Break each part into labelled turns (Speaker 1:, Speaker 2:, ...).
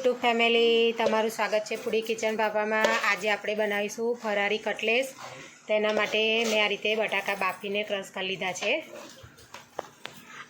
Speaker 1: YouTube family, તમારું સ્વાગત છે પૂડી કિચન બાપામાં આજે આપણે બનાવીશું ફરારી કટલેસ. તેના માટે મેં આ રીતે બટાકા બાફીને ક્રશ કરી લીધા છે.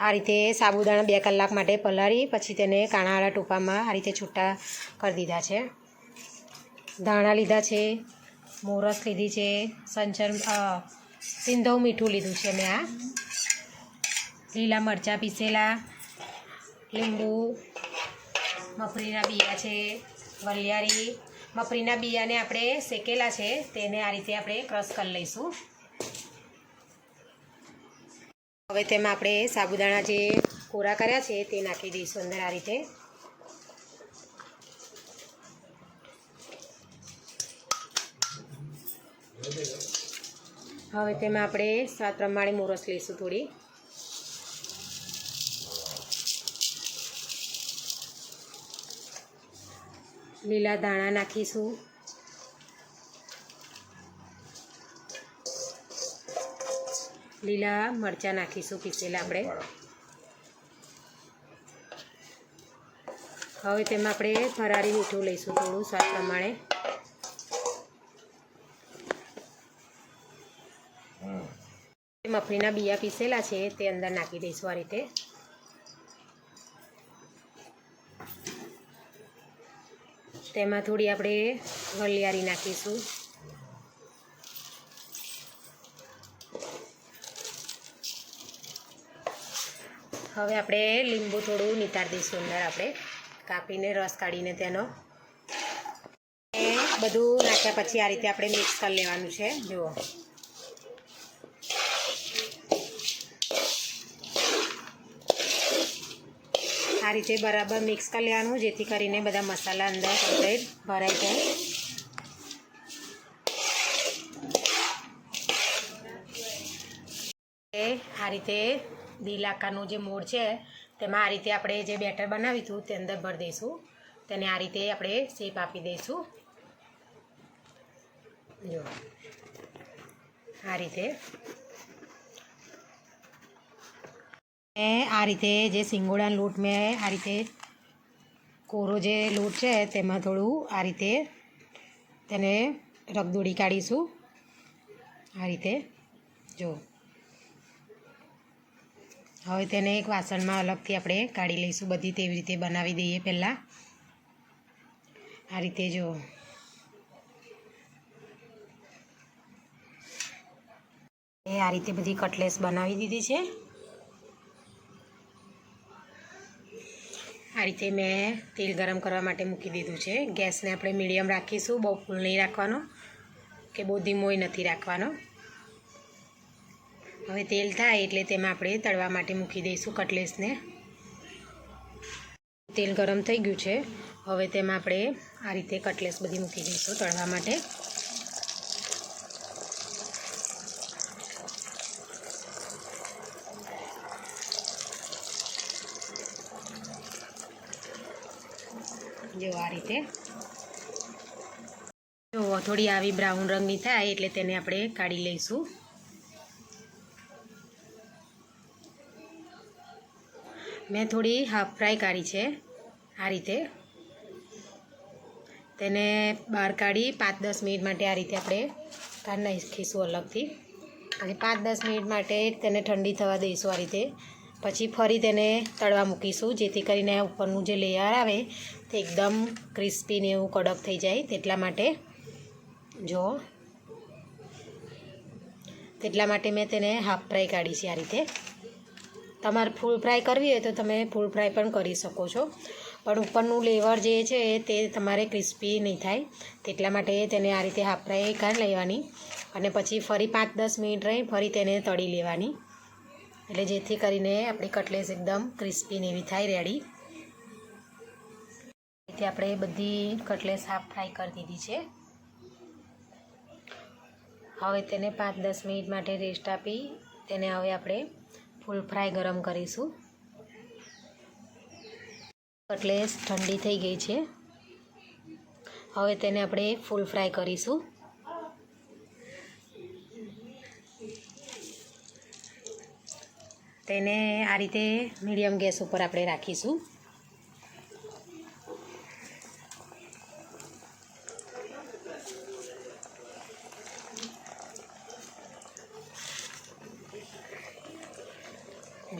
Speaker 1: આ રીતે સાબુદાણા બે કલાક માટે પલાળી, પછી તેને કાણાવાળા ટૂંપામાં આ રીતે છૂટા કરી દીધા છે. ધાણા લીધા છે, મોરસ લીધી છે, સંચર સિંધવ મીઠું લીધું છે મેં આ. લીલા મરચાં પીસેલા, લીંબુ મફરીના બિયા છે વલિયારી મફરીના બિયાને આપણે શેકેલા છે, તેને આ રીતે આપણે ક્રશ કરી લઈશું. હવે તેમાં આપણે સાબુદાણા જે કોરા કર્યા છે, તે નાખી દઈશું અંદર આ રીતે. હવે તેમાં આપણે સ્વાદ પ્રમાણે મોરસ લઈશું થોડી. લીલા દાણા નાખીશું. લીલા મરચાં નાખીશું પીસેલા આપણે. હવે તેમાં આપણે ફરારી મીઠું લઈશું થોડું સ્વાદ પ્રમાણે. મફળીના બિયા પીસેલા છે તે અંદર નાખી દઈશું આ રીતે. તેમાં થોડી આપણે વલિયારી નાખીશું. હવે આપણે લીંબુ થોડું નિતાર દઈશું અંદર આપણે. કાપીને, રસ કાઢીને તેનો. બધું નાખ્યા પછી આ રીતે આપણે મિક્સ કરી લેવાનું છે. જુઓ. આ રીતે બરાબર મિક્સ કરી લેવાનું, જેથી કરીને બધા મસાલા અંદર કમ્પ્લીટ ભરાઈ જાય. આ રીતે દિલ આકારનું જે મોડ છે, તેમાં આ રીતે આપણે જે બેટર બનાવ્યું હતું, તે અંદર ભરી દઈશું. તેને આ રીતે આપણે શેપ આપી દઈશું. જો આ રીતે મેં આ રીતે જે સિંગોડાનો લોટ મેં આ રીતે કોરો જે લોટ છે તેમાં થોડું આ રીતે તેને રગદોડી કાઢીશું. આ રીતે. જો. હવે તેને એક વાસણમાં અલગથી આપણે કાઢી લઈશું. બધી તેવી રીતે બનાવી દઈએ પહેલાં. આ રીતે જો. એ આ રીતે બધી કટલેસ બનાવી દીધી છે. રીતે મેં તેલ ગરમ કરવા માટે મૂકી દીધું છે. ગેસને આપણે મીડિયમ રાખીશું. બહુ ફૂલ નહીં રાખવાનો, કે બહુ ધીમોય નથી રાખવાનો. હવે તેલ થાય એટલે તેમાં આપણે તળવા માટે મૂકી દઈશું કટલેસને. તેલ ગરમ થઈ ગયું છે. હવે તેમાં આપણે આ રીતે કટલેસ બધી મૂકી દઈશું તળવા માટે. જો આ રીતે. જો થોડી આવી બ્રાઉન રંગની થાય એટલે તેને આપણે કાઢી લઈશું. મેં થોડી હાફ ફ્રાય કાઢી છે આ રીતે. તેને બહાર કાઢી પાંચ દસ મિનિટ માટે આ રીતે આપણે કાઢી નાખીશું અલગથી. અને પાંચ દસ મિનિટ માટે તેને ઠંડી થવા દઈશું આ રીતે. પછી ફરી તેને તળવા મૂકીશું, જેથી કરીને ઉપરનું જે લેયર આવે એકદમ ક્રિસ્પી ને એવું કડક થઈ જાય તેટલા માટે. જો. તેટલા માટે મેં તેને હાફ ફ્રાય કાઢી છે આ રીતે. તમારે ફૂલ ફ્રાય કરવી હોય તો તમે ફૂલ ફ્રાય પણ કરી શકો છો. પણ ઉપરનું લેવર જે છે તે તમારે ક્રિસ્પી નહીં થાય. તેટલા માટે તેને આ રીતે હાફ ફ્રાય કાઢી લેવાની. અને પછી ફરી પાંચ દસ મિનિટ રહી ફરી તેને તળી લેવાની. એટલે જેથી કરીને આપણી કટલેસ એકદમ ક્રિસ્પી ને એવી થાય રેડી રીતે આપણે બધી કટલેસ હાફ ફ્રાય કરી દીધી છે. હવે તેને પાંચ દસ મિનિટ માટે રેસ્ટ આપી તેને હવે આપણે ફૂલ ફ્રાય ગરમ કરીશું. કટલેસ ઠંડી થઈ ગઈ છે. હવે તેને આપણે ફૂલ ફ્રાય કરીશું. તેને આ રીતે મીડિયમ ગેસ ઉપર આપણે રાખીશું.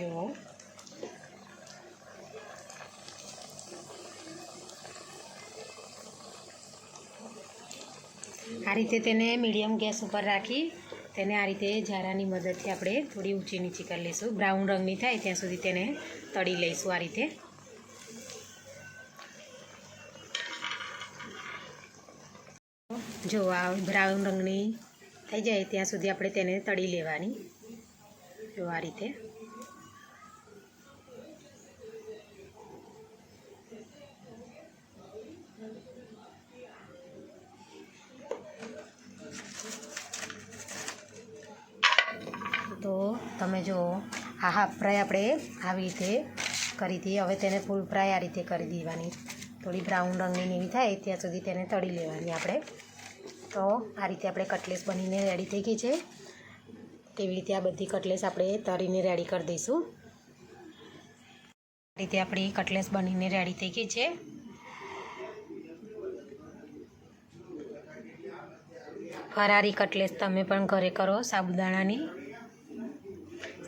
Speaker 1: જુઓ આ રીતે તેને મીડિયમ ગેસ ઉપર રાખી તેને આ રીતે ઝારાની મદદથી આપણે થોડી ઊંચી નીચી કરી લઈશું. બ્રાઉન રંગની થાય ત્યાં સુધી તેને તળી લઈશું આ રીતે. જો આ બ્રાઉન રંગની થઈ જાય ત્યાં સુધી આપણે તેને તળી લેવાની. જો આ રીતે. તમે જો આ હાફ ફ્રાય આપણે આવી રીતે કરી દઈએ. હવે તેને ફૂલ ફ્રાય આ રીતે કરી દેવાની. થોડી બ્રાઉન રંગની એવી થાય, ત્યાં સુધી તેને તળી લેવાની આપણે. તો આ રીતે આપણે કટલેસ બનીને રેડી થઈ ગઈ છે. તેવી રીતે આ બધી કટલેસ આપણે તળીને રેડી કરી દઈશું. આ રીતે આપણી કટલેસ બનીને રેડી થઈ ગઈ છે. ફરારી કટલેસ તમે પણ ઘરે કરો સાબુદાણાની.